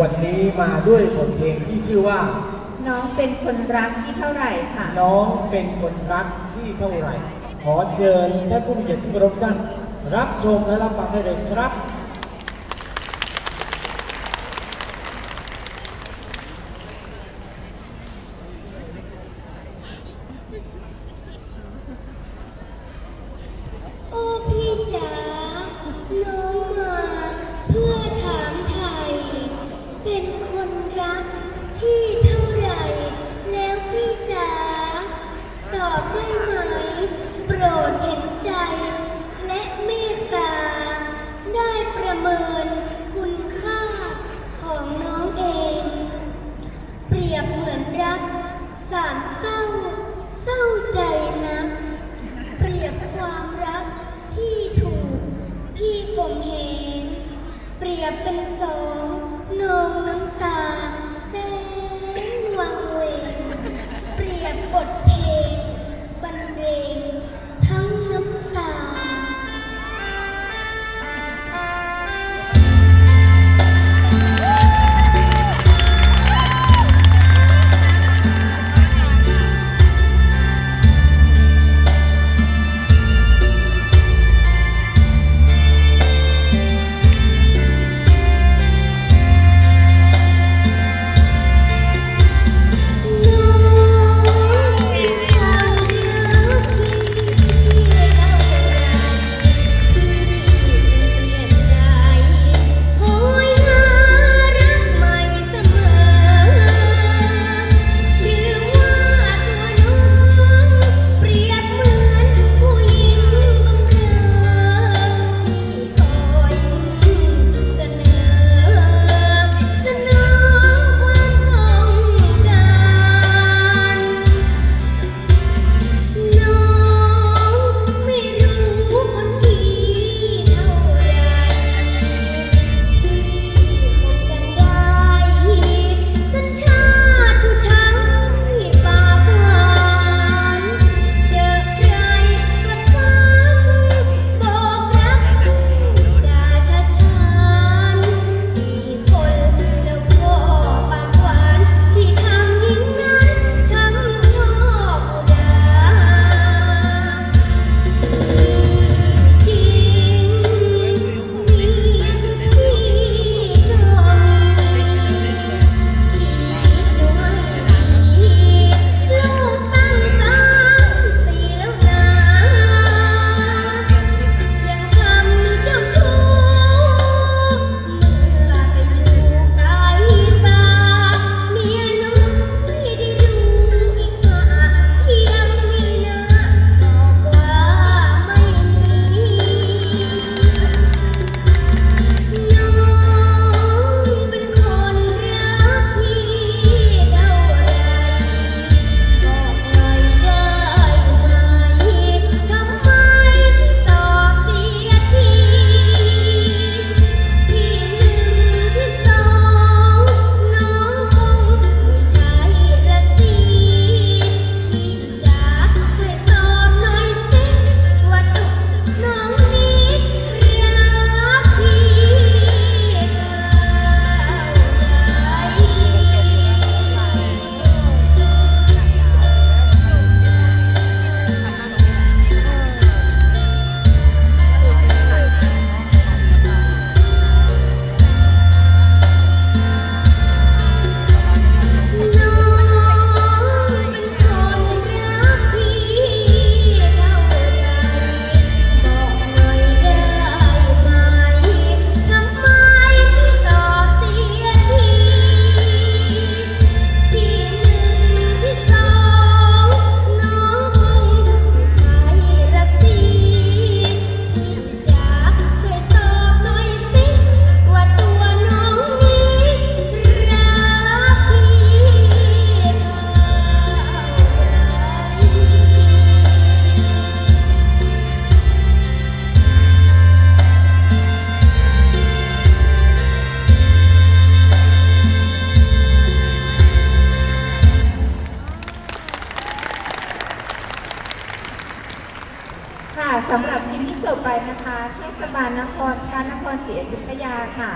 วันนี้มาด้วยบทเพลงที่ชื่อว่า น้องเป็นคนรักที่เท่าไหร่ค่ะ น้องเป็นคนรักที่เท่าไหร่ ขอเชิญท่านผู้มีเกียรติที่เคารท่านรับชมและรับฟังได้เลยครับ ได้ไหม โปรดเห็นใจ และเมตตา ได้ประเมินคุณค่าของน้องเอง เปรียบเหมือนรัก สามเศร้า เศร้าใจนัก เปรียบความรักที่ถูก พี่ข่มเหงเปรียบเป็นโซ สำหรับคลิปที่จบไปนะคะ เทศบาลนครพระนครศรีอยุธยาค่ะ